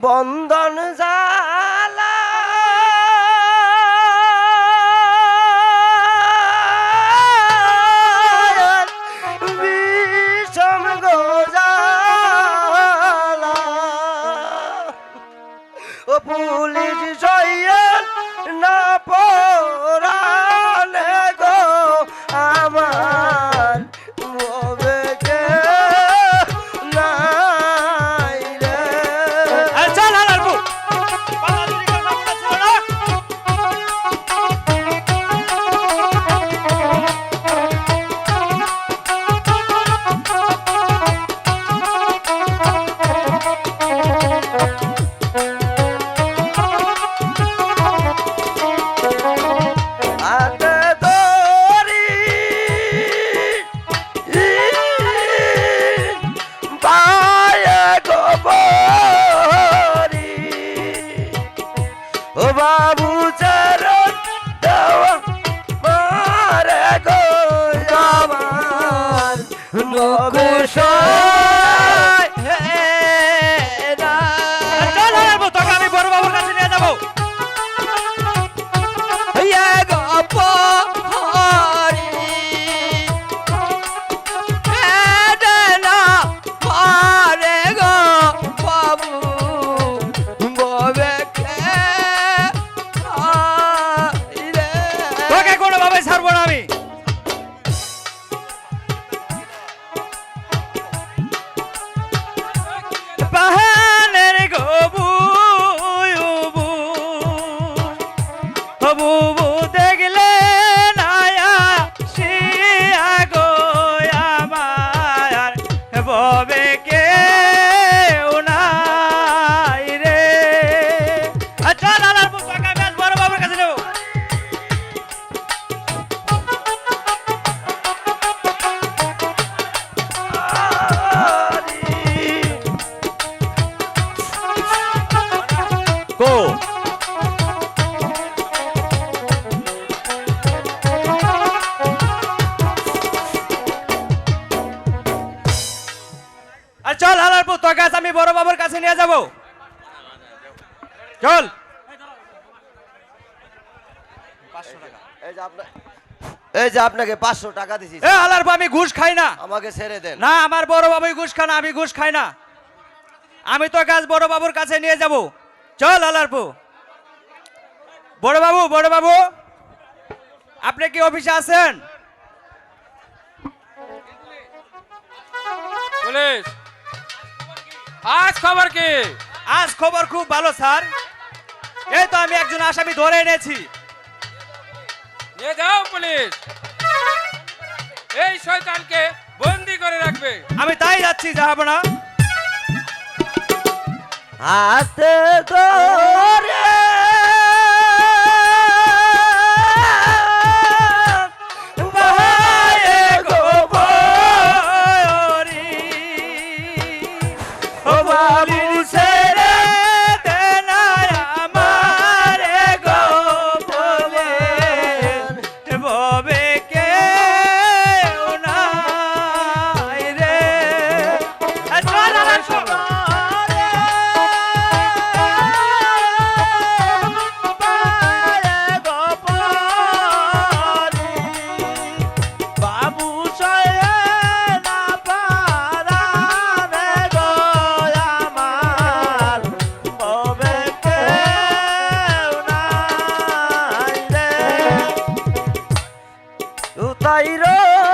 বন্ধন জালা 呃 বুবু নিয়ে যাব। চল। এই যে আপনা- এই যে আপনাকে পাঁচশো টাকা দিছি। এ হালারপু আমি ঘুষ খাই না। আমাকে ছেড়ে দেন। না আমার বড় বাবুই ঘুষ খায় আমি ঘুষ খাই না। আমি তো কাজ বড় বাবুর কাছে নিয়ে যাব। চল হালারপু বড় বাবু বড় বাবু। আপনি কি অফিসে আছেন? পুলিশ। আজ খবর কি? আজ খবর খুব ভালো স্যার। এই তো আমি একজন আসামি ধরে এনেছি। নিয়ে যাও পুলিশ। এই শয়তানকে বন্দি করে রাখবে। আমি তাই যাচ্ছি যাব না হাতে ধরে তীর